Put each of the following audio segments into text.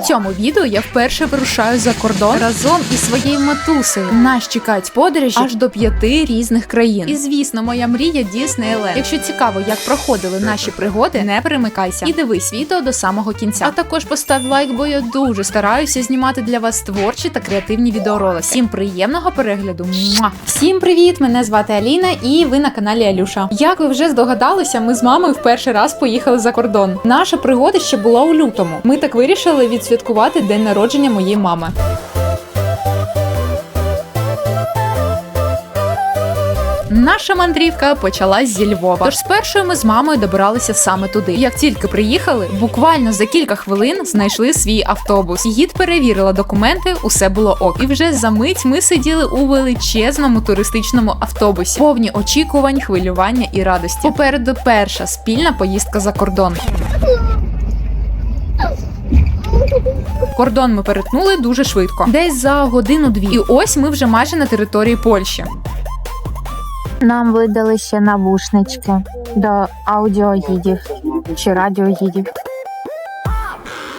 цьому відео я вперше вирушаю за кордон разом із своєю матусею. Нас чекають подорожі аж до п'яти різних країн. І звісно, моя мрія Діснейленд. Якщо цікаво, як проходили наші пригоди, не перемикайся і дивись відео до самого кінця. А також постав лайк, бо я дуже стараюся знімати для вас творчі та креативні відеоролики. Всім приємного перегляду. Муа! Всім привіт! Мене звати Аліна, і ви на каналі Алюша. Як ви вже здогадалися, ми з мамою в перший раз поїхали за кордон. Наша пригода ще була у лютому. Ми так вирішили відсвяткувати день народження моєї мами. Наша мандрівка почалась зі Львова. Тож спершу ми з мамою добиралися саме туди. Як тільки приїхали, буквально за кілька хвилин знайшли свій автобус. Гід перевірила документи, усе було ок. І вже за мить ми сиділи у величезному туристичному автобусі, повні очікувань, хвилювання і радості. Попереду перша спільна поїздка за кордон. Кордон ми перетнули дуже швидко, десь за годину-дві. І ось ми вже майже на території Польщі. Нам видали ще навушнички до аудіогідів чи радіогідів.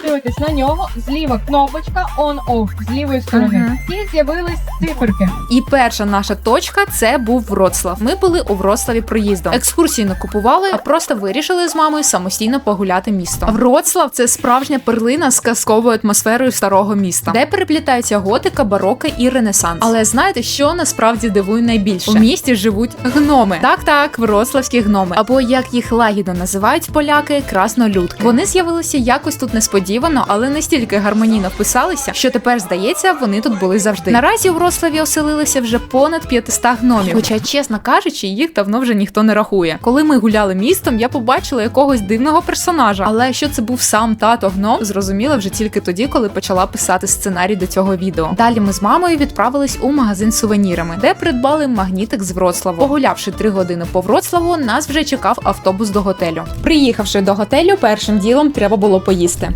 Дивитесь на нього, зліва кнопочка on-off з лівої сторони. І з'явились циферки. І перша наша точка це був Вроцлав. Ми були у Вроцлаві проїздом. Екскурсії не купували, а просто вирішили з мамою самостійно погуляти місто. Вроцлав це справжня перлина з казковою атмосферою старого міста, де переплітаються готика, бароко і ренесанс. Але знаєте, що насправді дивує найбільше? У місті живуть гноми. Так, так, вроцлавські гноми, або як їх лагідно називають поляки, краснолюдки. Вони з'явилися якось тут несподівано, але настільки гармонійно вписалися, що тепер здається, вони тут були завжди. Наразі у Вроцлаві оселилися вже понад 500 гномів. Хоча, чесно кажучи, їх давно вже ніхто не рахує. Коли ми гуляли містом, я побачила якогось дивного персонажа. Але що це був сам тато гном, зрозуміла вже тільки тоді, коли почала писати сценарій до цього відео. Далі ми з мамою відправились у магазин сувенірами, де придбали магнітик з Вроцлаву. Погулявши три години по Вроцлаву, нас вже чекав автобус до готелю. Приїхавши до готелю, першим ділом треба було поїсти.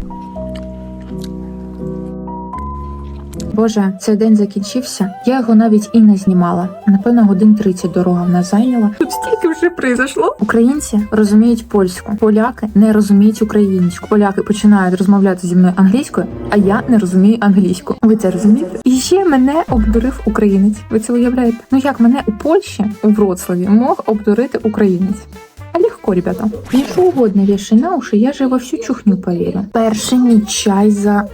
Боже, цей день закінчився. Я його навіть і не знімала. Напевно, годин 30 дорога в нас зайняла. Тут стільки вже произошло. Українці розуміють польську, поляки не розуміють українську. Поляки починають розмовляти зі мною англійською, а я не розумію англійську. Ви це розумієте? І ще мене обдурив українець. Ви це уявляєте? Ну як мене у Польщі у Вроцлаві мог обдурити українець? А легко, ребята. Я что угодно вешай на уши, я же во всю чухню поверю. Перший мій чай за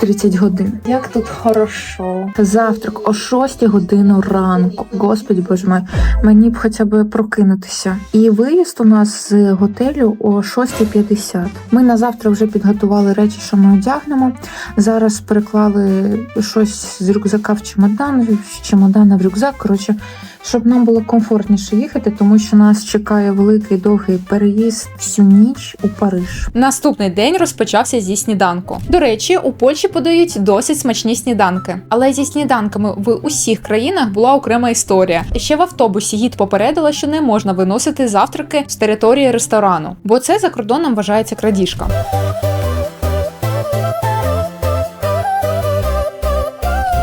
30 годин. Як тут хорошо. Завтрак о 6 годину ранку. Господи боже мой, мені б хоча б прокинутися. І виїзд у нас з готелю о 6.50. Ми на завтра вже підготували речі, що ми одягнемо. Зараз переклали щось з рюкзака в чемодан, з чемодана в рюкзак. Коротше, щоб нам було комфортніше їхати, тому що нас чекає великий довгий переїзд всю ніч у Париж. Наступний день розпочався зі сніданку. До речі, у Польщі подають досить смачні сніданки. Але зі сніданками в усіх країнах була окрема історія. Ще в автобусі гід попередила, що не можна виносити завтраки з території ресторану, бо це за кордоном вважається крадіжка.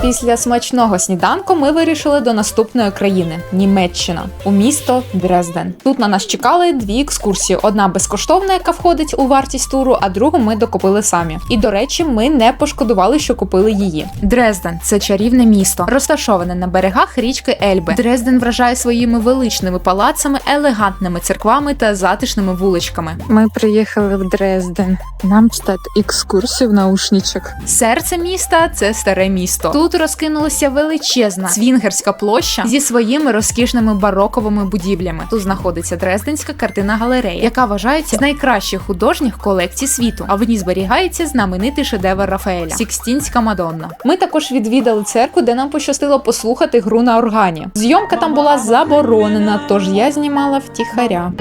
Після смачного сніданку ми вирішили до наступної країни Німеччина у місто Дрезден. Тут на нас чекали дві екскурсії: одна безкоштовна, яка входить у вартість туру, а другу ми докупили самі. І до речі, ми не пошкодували, що купили її. Дрезден це чарівне місто, розташоване на берегах річки Ельби. Дрезден вражає своїми величними палацами, елегантними церквами та затишними вуличками. Ми приїхали в Дрезден. Нам читати екскурсію в наушничок. Серце міста це старе місто. Тут розкинулася величезна цвінгерська площа зі своїми розкішними бароковими будівлями. Тут знаходиться Дрезденська картина галерея, яка вважається з найкращих художніх колекцій світу. А в ній зберігається знаменитий шедевр Рафаеля Сікстінська Мадонна. Ми також відвідали церкву, де нам пощастило послухати гру на органі. Зйомка там була заборонена, тож я знімала втіхаря.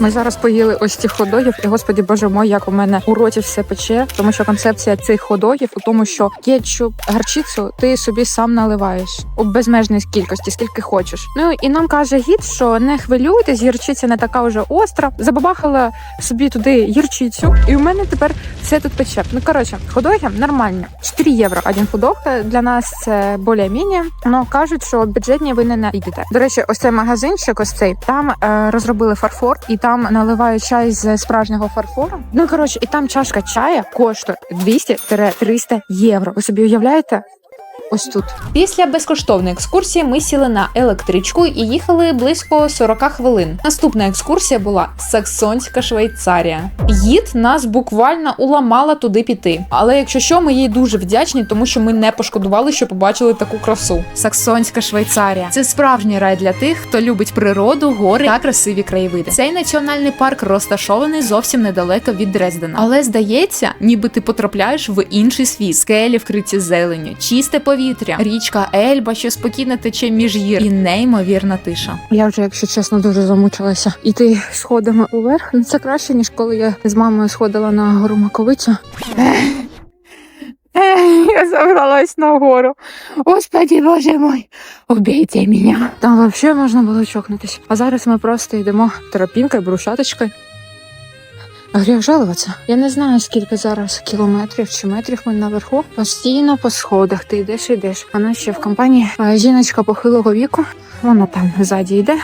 Ми зараз поїли ось цих ходогів, і господі боже мой, як у мене у роті все пече, тому що концепція цих ходогів у тому, що кетчуп, гарчицю ти собі сам наливаєш у безмежній кількості, скільки хочеш. Ну і нам каже гід, що не хвилюйтесь, гірчиця не така вже остра. Забабахала собі туди гірчицю, і у мене тепер все тут пече. Ну коротше, ходоги нормальні. 4 євро один ходок. Для нас це більш-менш. Ну кажуть, що бюджетні ви не знайдете. До речі, ось цей магазинчик, ось цей там е, розробили фарфор, і там наливають чай з справжнього фарфору. Ну коротше, і там чашка чая коштує 200-300 євро. Ви собі уявляєте? Ось тут. Після безкоштовної екскурсії ми сіли на електричку і їхали близько 40 хвилин. Наступна екскурсія була Саксонська Швейцарія. Гід нас буквально уламала туди піти. Але якщо що, ми їй дуже вдячні, тому що ми не пошкодували, що побачили таку красу. Саксонська Швейцарія це справжній рай для тих, хто любить природу, гори та красиві краєвиди. Цей національний парк розташований зовсім недалеко від Дрездена. Але здається, ніби ти потрапляєш в інший світ. Скелі вкриті зеленню, чисте повітря, річка Ельба, що спокійно тече між гір, і неймовірна тиша. Я вже, якщо чесно, дуже замучилася. Іти сходами уверх. Це краще, ніж коли я з мамою сходила на гору Маковицю. Я забралась на гору. Господи, боже мой, убейте мене. Там взагалі можна було чокнутись. А зараз ми просто йдемо тропінкою, брусчаточкою. Гріх жалуватися. Я не знаю, скільки зараз кілометрів чи метрів ми наверху. Постійно по сходах ти йдеш йдеш. Вона ще в компанії жіночка похилого віку. Вона там ззаді йде.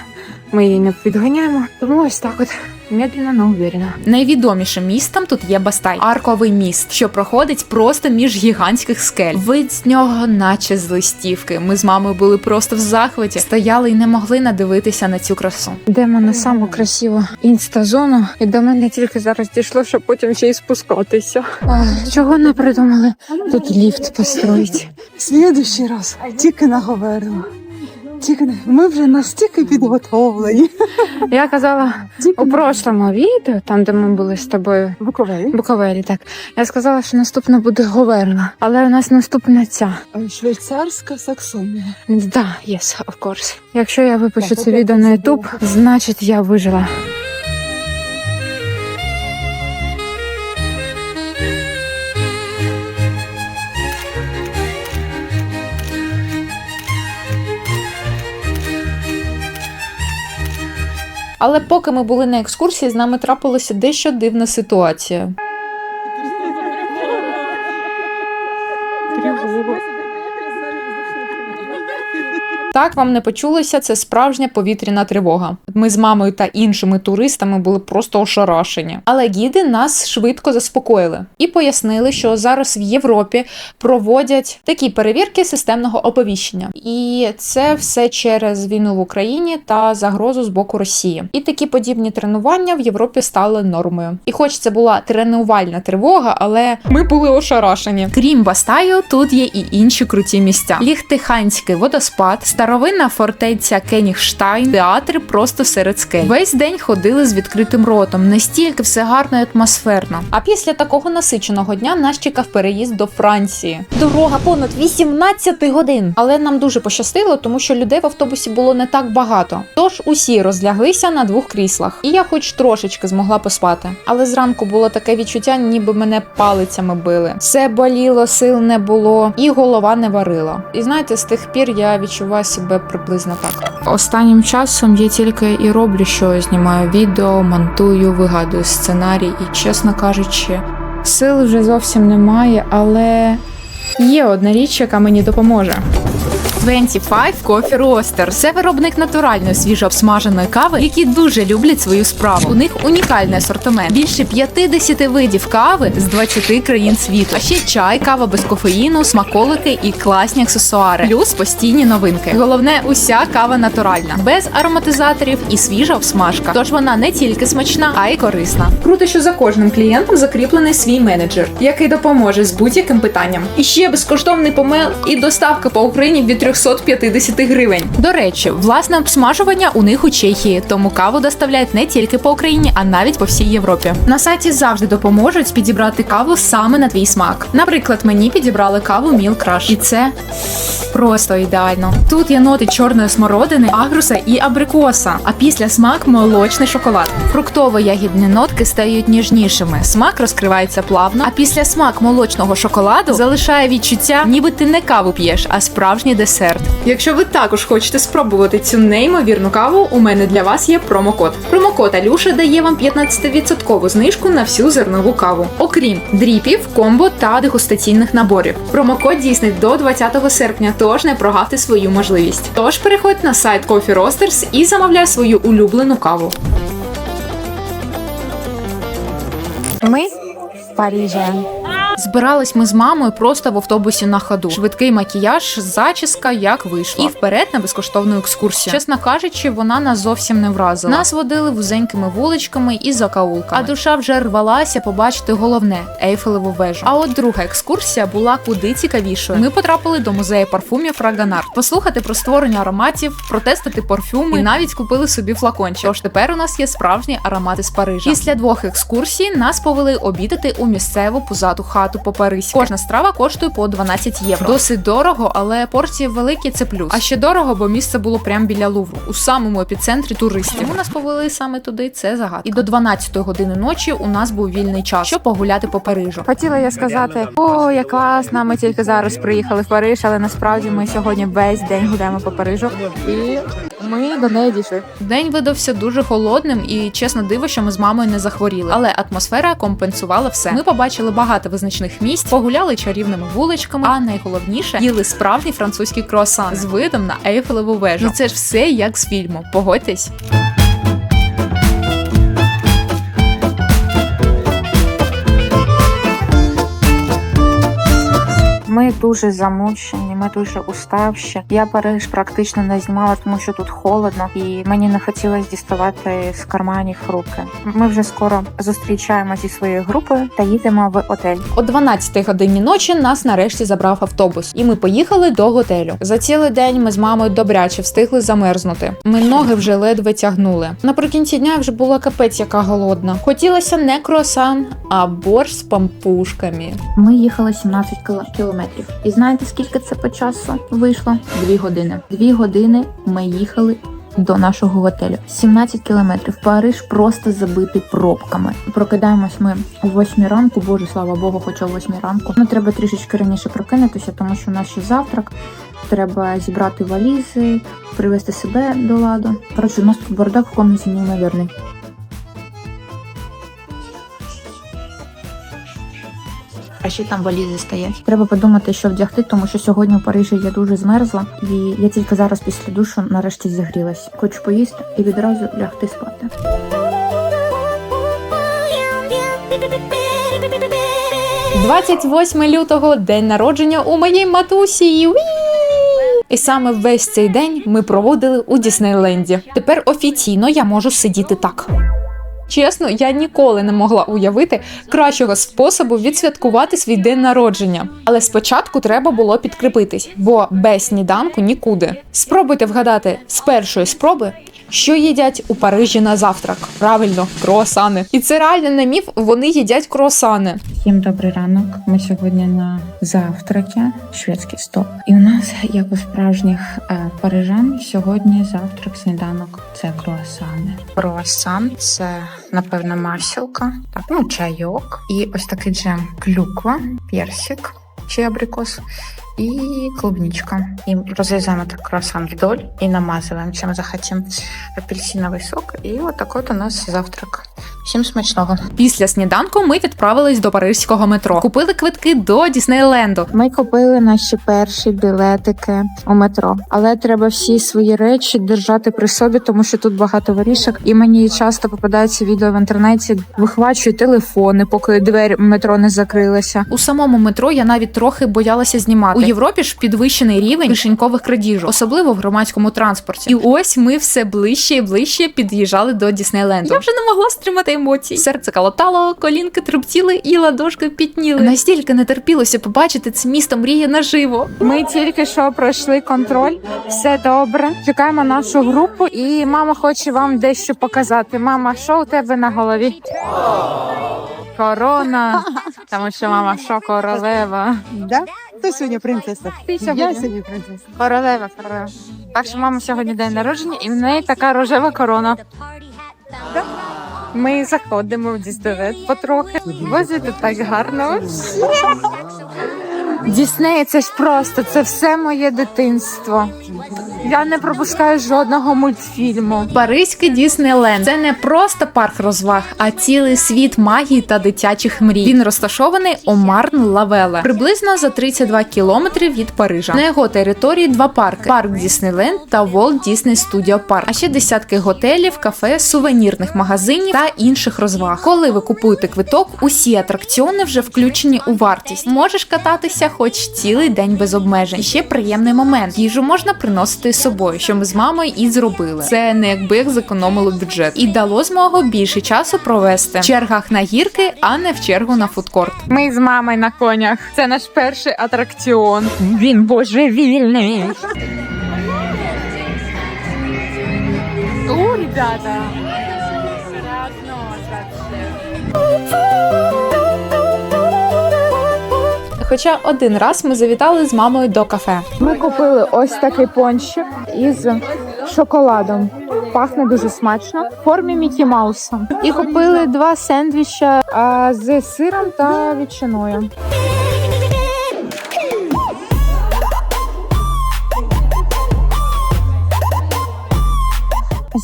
Ми її не підганяємо. Тому ось так от медленно, но уверенно. Найвідомішим містом тут є Бастай, арковий міст, що проходить просто між гігантських скель. Вид з нього, наче з листівки. Ми з мамою були просто в захваті, стояли і не могли надивитися на цю красу. Йдемо на саму красиву інстазону, і до мене тільки зараз дійшло, щоб потім ще й спускатися. А, чого не придумали? Тут ліфт построїть. Слідущий раз тільки наговорила. Тільки ми вже настільки підготовлені. Я казала у прошлому відео, там де ми були з тобою. Буковелі. Буковелі, так. Я сказала, що наступна буде Говерла, але у нас наступна ця. Швейцарська Саксонія. Да, yes, of course. Якщо я випущу Так, це відео на YouTube, значить я вижила. Але поки ми були на екскурсії, з нами трапилася дещо дивна ситуація. Так вам не почулося, це справжня повітряна тривога. Ми з мамою та іншими туристами були просто ошарашені. Але гіди нас швидко заспокоїли і пояснили, що зараз в Європі проводять такі перевірки системного оповіщення, і це все через війну в Україні та загрозу з боку Росії. І такі подібні тренування в Європі стали нормою. І хоч це була тренувальна тривога, але ми були ошарашені. Крім Бастаю, тут є і інші круті місця: Ліхтеханський водоспад, старовинна фортеця Кенігштайн, театри просто серед скель. Весь день ходили з відкритим ротом, настільки все гарно і атмосферно. А після такого насиченого дня нас чекав переїзд до Франції. Дорога понад 18 годин. Але нам дуже пощастило, тому що людей в автобусі було не так багато. Тож усі розляглися на двох кріслах, і я хоч трошечки змогла поспати. Але зранку було таке відчуття, ніби мене палицями били. Все боліло, сил не було, і голова не варила. І знаєте, з тих пір я відчуваю себе приблизно так. Останнім часом я тільки і роблю, що знімаю відео, монтую, вигадую сценарій, і чесно кажучи, сил вже зовсім немає, але є одна річ, яка мені допоможе. 25 Coffee Roaster – це виробник натуральної свіжообсмаженої кави, які дуже люблять свою справу. У них унікальний асортимент. Більше 50 видів кави з 20 країн світу. А ще чай, кава без кофеїну, смаколики і класні аксесуари. Плюс постійні новинки. Головне, уся кава натуральна, без ароматизаторів і свіжа обсмажка. Тож вона не тільки смачна, а й корисна. Круто, що за кожним клієнтом закріплений свій менеджер, який допоможе з будь-яким питанням. І ще безкоштовний помел і доставка по Україні від 300 350 гривень. До речі, власне обсмажування у них у Чехії, тому каву доставляють не тільки по Україні, а навіть по всій Європі. На сайті завжди допоможуть підібрати каву саме на твій смак. Наприклад, мені підібрали каву Milk Crush. і це просто ідеально. Тут є ноти чорної смородини, агруса і абрикоса, а після смак молочний шоколад. Фруктово-ягідні нотки стають ніжнішими. Смак розкривається плавно, а після смак молочного шоколаду залишає відчуття, ніби ти не каву п'єш, а справжній десерт. Якщо ви також хочете спробувати цю неймовірну каву, у мене для вас є промокод. Промокод Алюша дає вам 15% знижку на всю зернову каву, окрім дріпів, комбо та дегустаційних наборів. Промокод дійсний до 20 серпня, тож не прогавте свою можливість. Тож переходь на сайт Coffee Roasters і замовляй свою улюблену каву. Ми в Парижі. Збирались ми з мамою просто в автобусі на ходу. Швидкий макіяж, зачіска, як вийшло. І вперед на безкоштовну екскурсію. Чесно кажучи, вона нас зовсім не вразила. Нас водили вузенькими вуличками і закаулками. А душа вже рвалася побачити головне Ейфелеву вежу. А от друга екскурсія була куди цікавішою. Ми потрапили до музею парфумів Фраганар. Послухати про створення ароматів, протестити парфюми і навіть купили собі флакончик. Тож тепер у нас є справжні аромати з Парижа. Після двох екскурсій нас повели обідати у місцеву пузату хату по Паризьки. Кожна страва коштує по 12 євро. Досить дорого, але порції великі це плюс. А ще дорого, бо місце було прямо біля Лувру, у самому епіцентрі туристів. Чому нас повели саме туди? Це загадка. І до 12 години ночі у нас був вільний час, щоб погуляти по Парижу. Хотіла я сказати, о, як класно, ми тільки зараз приїхали в Париж, але насправді ми сьогодні весь день гуляємо по Парижу. І ми до неї дійшли. День видався дуже холодним і чесно диво, що ми з мамою не захворіли. Але атмосфера компенсувала все. Ми побачили багато визначних місць, погуляли чарівними вуличками, а найголовніше їли справжній французький круасан з видом на Ейфелеву вежу. І це ж все як з фільму. Погодьтесь. Дуже замучені, ми дуже уставші. Я Париж практично не знімала, тому що тут холодно, і мені не хотілося діставати з карманів руки. Ми вже скоро зустрічаємося зі своєю групою та їдемо в отель. О 12 годині ночі нас нарешті забрав автобус, і ми поїхали до готелю. За цілий день ми з мамою добряче встигли замерзнути. Ми ноги вже ледве тягнули. Наприкінці дня вже була капець, яка голодна. Хотілося не круасан, а борщ з пампушками. Ми їхали 17 кіло- кілометрів. І знаєте, скільки це по часу вийшло? Дві години. Дві години ми їхали. До нашого готелю 17 кілометрів. Париж просто забитий пробками. Прокидаємось ми о 8 ранку. Боже, слава Богу, хоча о 8 ранку. Ну треба трішечки раніше прокинутися, тому що ще завтрак. Треба зібрати валізи, привести себе до ладу. Коротше, у нас тут бардак в комнаті неймовірний. А ще там валізи стоять. Треба подумати, що вдягти, тому що сьогодні у Парижі я дуже змерзла, і я тільки зараз після душу нарешті зігрілась. Хочу поїсти і відразу лягти спати. – 28 лютого день народження у моєї матусі. І саме весь цей день ми проводили у Діснейленді. Тепер офіційно я можу сидіти так. Чесно, я ніколи не могла уявити кращого способу відсвяткувати свій день народження. Але спочатку треба було підкріпитись, бо без сніданку нікуди. Спробуйте вгадати з першої спроби, що їдять у Парижі на завтрак. Правильно, круасани. І це реально не міф, вони їдять круасани. Всім добрий ранок. Ми сьогодні на завтракі, шведський стол. І у нас, як у справжніх е, парижан, сьогодні завтрак, сніданок це круасани. Круасан це напевно масілка, так ну чайок і ось такий джем, клюква, персик чи абрикос. І клубничка. І розрізаємо так круасан вдоль і намазуємо чим захотим, апельсиновий сок. І отак от у нас завтрак. Всім смачного. Після сніданку ми відправились до паризького метро. Купили квитки до Діснейленду. Ми купили наші перші білетики у метро, але треба всі свої речі держати при собі, тому що тут багато ворішок. І мені часто попадаються відео в інтернеті. Вихвачую телефони, поки двері метро не закрилася. У самому метро я навіть трохи боялася знімати. У Європі ж підвищений рівень кишенькових крадіжок, особливо в громадському транспорті. І ось ми все ближче і ближче під'їжджали до Діснейленду. Я вже не могла стримати емоцій. Серце калатало, колінки трептіли і ладошки пітніли. Настільки не терпілося побачити це місто мрії наживо. Ми тільки що пройшли контроль, все добре. Чекаємо нашу групу, і мама хоче вам дещо показати. Мама, що у тебе на голові? Корона. Тому що мама, що королева. Да? Хто сьогодні принцеса? Ти сьогодні. Я сьогодні принцеса. Королева, королева. Так що мама сьогодні день народження, і в неї така рожева корона. Ми заходимо в дістовет потрохи. Боже, тут так гарно. Дісней це ж просто, це все моє дитинство. Я не пропускаю жодного мультфільму. Паризький Діснейленд це не просто парк розваг, а цілий світ магії та дитячих мрій. Він розташований у марн лавеле приблизно за 32 кілометри від Парижа. На його території два парки: парк Діснейленд та Walt Disney Studio Park, а ще десятки готелів, кафе, сувенірних магазинів та інших розваг. Коли ви купуєте квиток, усі атракціони вже включені у вартість. Можеш кататися хоч цілий день без обмежень. І ще приємний момент: їжу можна приносити з собою, що ми з мамою і зробили. Це не якби як зекономило бюджет і дало змогу більше часу провести в чергах на гірки, а не в чергу на фудкорт. Ми з мамою на конях. Це наш перший атракціон. Він божевільний. У, ребята. Хоча один раз ми завітали з мамою до кафе. Ми купили ось такий пончик із шоколадом. Пахне дуже смачно в формі Мікі Мауса. І купили два сендвіча з сиром та ветчиною.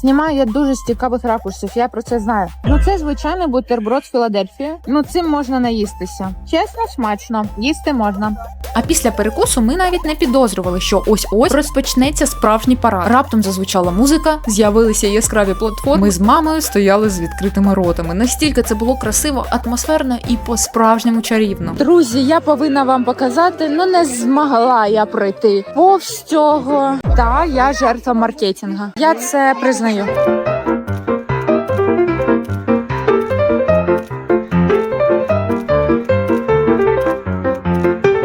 Знімаю я дуже з цікавих ракурсів, я про це знаю. Ну це звичайний бутерброд з Філадельфії. Ну цим можна наїстися. Чесно, смачно. Їсти можна. А після перекусу ми навіть не підозрювали, що ось ось розпочнеться справжній парад. Раптом зазвучала музика, з'явилися яскраві платформи. Ми з мамою стояли з відкритими ротами. Настільки це було красиво, атмосферно і по-справжньому чарівно. Друзі, я повинна вам показати, ну не змогла я пройти повз цього. Та я жертва маркетингу. Я це признаю.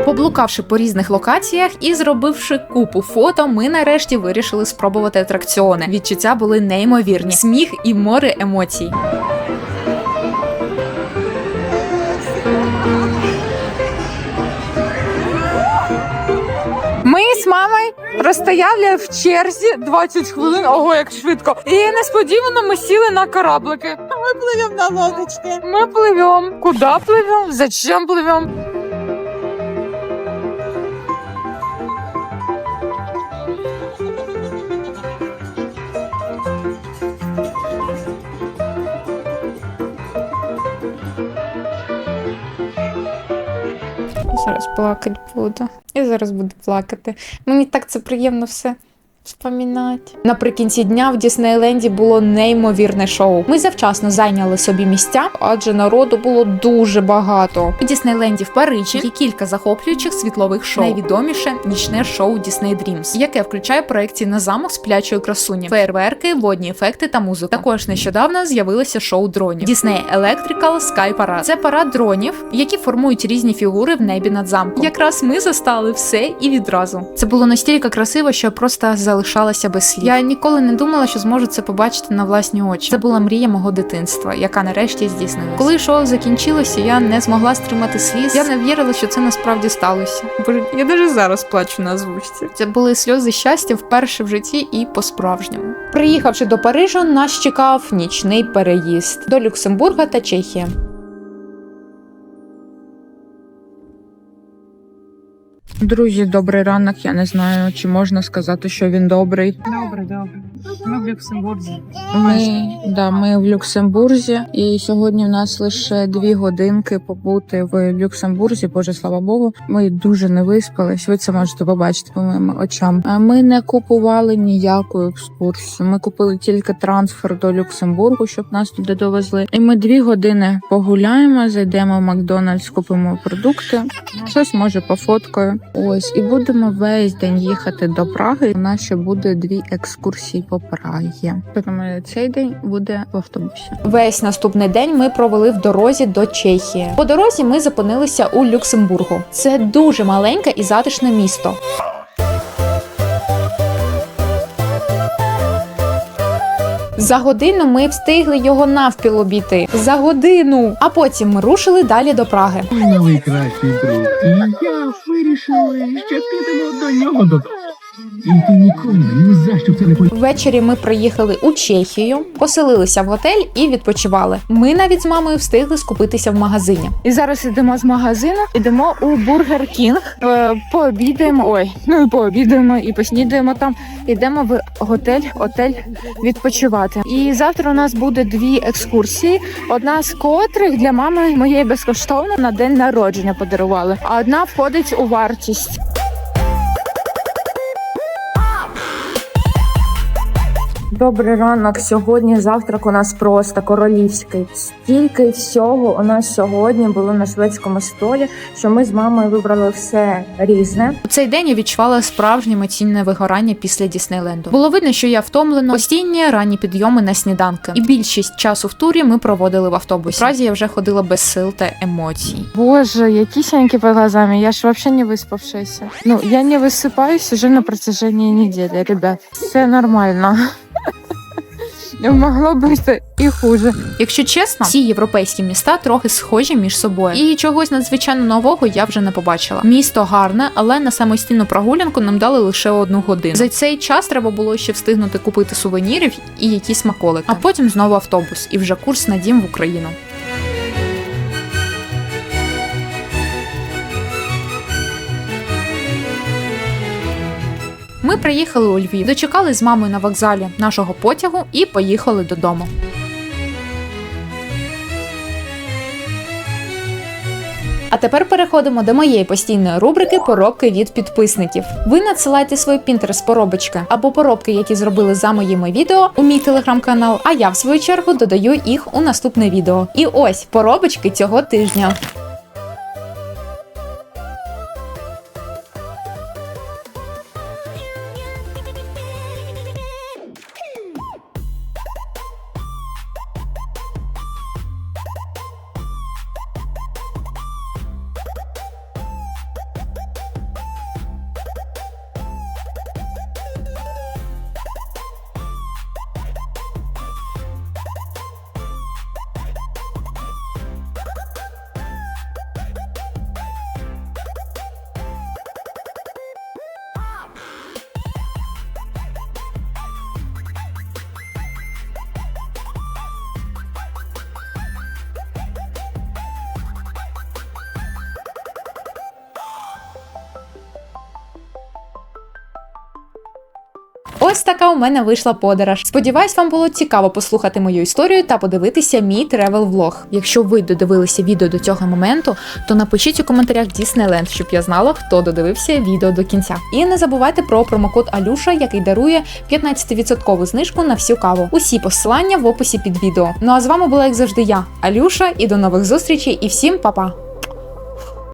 Поблукавши по різних локаціях і зробивши купу фото, ми нарешті вирішили спробувати атракціони. Відчуття були неймовірні, сміх і море емоцій. Мамою розстояли в черзі 20 хвилин. Ого, як швидко. І несподівано ми сіли на кораблики. Ми пливемо на лодочки. Ми пливемо. Куди пливемо? Зачем пливемо? Плакати буду. Я зараз буду плакати. Мені так це приємно все. Вспомінати. Наприкінці дня в Діснейленді було неймовірне шоу. Ми завчасно зайняли собі місця, адже народу було дуже багато. У Діснейленді в Парижі є кілька захоплюючих світлових шоу. Найвідоміше нічне шоу Disney Dreams, яке включає проекції на замок сплячої красуні, фейерверки, водні ефекти та музику. Також нещодавно з'явилося шоу дронів Disney Electrical Sky Parade. Це парад дронів, які формують різні фігури в небі над замком. Якраз ми застали все і відразу. Це було настільки красиво, що просто залишалася без слів. Я ніколи не думала, що зможу це побачити на власні очі. Це була мрія мого дитинства, яка нарешті здійснилася. Коли шоу закінчилося, я не змогла стримати сліз. Я не вірила, що це насправді сталося. Боже, я навіть зараз плачу на озвучці. Це були сльози щастя вперше в житті і по-справжньому. Приїхавши до Парижа, нас чекав нічний переїзд до Люксембурга та Чехії. Друзі, добрий ранок. Я не знаю, чи можна сказати, що він добрий. Добре, добре. Ми в Люксембурзі. Ми, да, ми в Люксембурзі, і сьогодні в нас лише дві годинки побути в Люксембурзі. Боже, слава Богу. Ми дуже не виспались. Ви це можете побачити по моїм очам. Ми не купували ніяку екскурсію. Ми купили тільки трансфер до Люксембургу, щоб нас туди довезли. І ми дві години погуляємо, зайдемо в Макдональдс, купимо продукти. Щось може пофоткаю. Ось і будемо весь день їхати до Праги. У нас ще буде дві екскурсії по Прагі. Тому цей день буде в автобусі. Весь наступний день ми провели в дорозі до Чехії. По дорозі ми зупинилися у Люксембургу. Це дуже маленьке і затишне місто. За годину ми встигли його навпіл обійти. За годину. А потім ми рушили далі до Праги. Новий кращий друг. І я вирішили, що підемо до нього додому. І ти ніколи ні за що це не повіриш. Ввечері ми приїхали у Чехію, поселилися в готель і відпочивали. Ми навіть з мамою встигли скупитися в магазині. І зараз йдемо з магазину, йдемо у Бургер Кінг, е, пообідаємо. Ой, ну і пообідаємо, і поснідаємо там. Йдемо в готель, отель відпочивати. І завтра у нас буде дві екскурсії. Одна з котрих для мами моєї безкоштовно на день народження подарували, а одна входить у вартість. Добрий ранок. Сьогодні завтрак у нас просто королівський. Стільки всього у нас сьогодні було на шведському столі, що ми з мамою вибрали все різне. У цей день я відчувала справжнє емоційне вигорання після Діснейленду. Було видно, що я втомлена, постійні ранні підйоми на сніданки, і більшість часу в турі ми проводили в автобусі. Разі я вже ходила без сил та емоцій. Боже, які синьки под глазами, я ж вообще не выспавшаяся. Ну, я не высыпаюсь уже на протяжении недели, ребят. Все нормально. Могло бути і хуже. Якщо чесно, всі європейські міста трохи схожі між собою, і чогось надзвичайно нового я вже не побачила. Місто гарне, але на самостійну прогулянку нам дали лише одну годину. За цей час треба було ще встигнути купити сувенірів і якісь смаколики. А потім знову автобус, і вже курс на дім в Україну. Ми приїхали у Львів, дочекали з мамою на вокзалі нашого потягу і поїхали додому. А тепер переходимо до моєї постійної рубрики Поробки від підписників. Ви надсилайте свої пінтерс поробочки або поробки, які зробили за моїми відео у мій телеграм-канал. А я в свою чергу додаю їх у наступне відео. І ось поробочки цього тижня. Ось така у мене вийшла подорож. Сподіваюсь, вам було цікаво послухати мою історію та подивитися мій тревел влог. Якщо ви додивилися відео до цього моменту, то напишіть у коментарях Діснейленд, щоб я знала, хто додивився відео до кінця. І не забувайте про промокод Алюша, який дарує 15% знижку на всю каву. Усі посилання в описі під відео. Ну а з вами була як завжди я, Алюша, і до нових зустрічей, і всім па-па!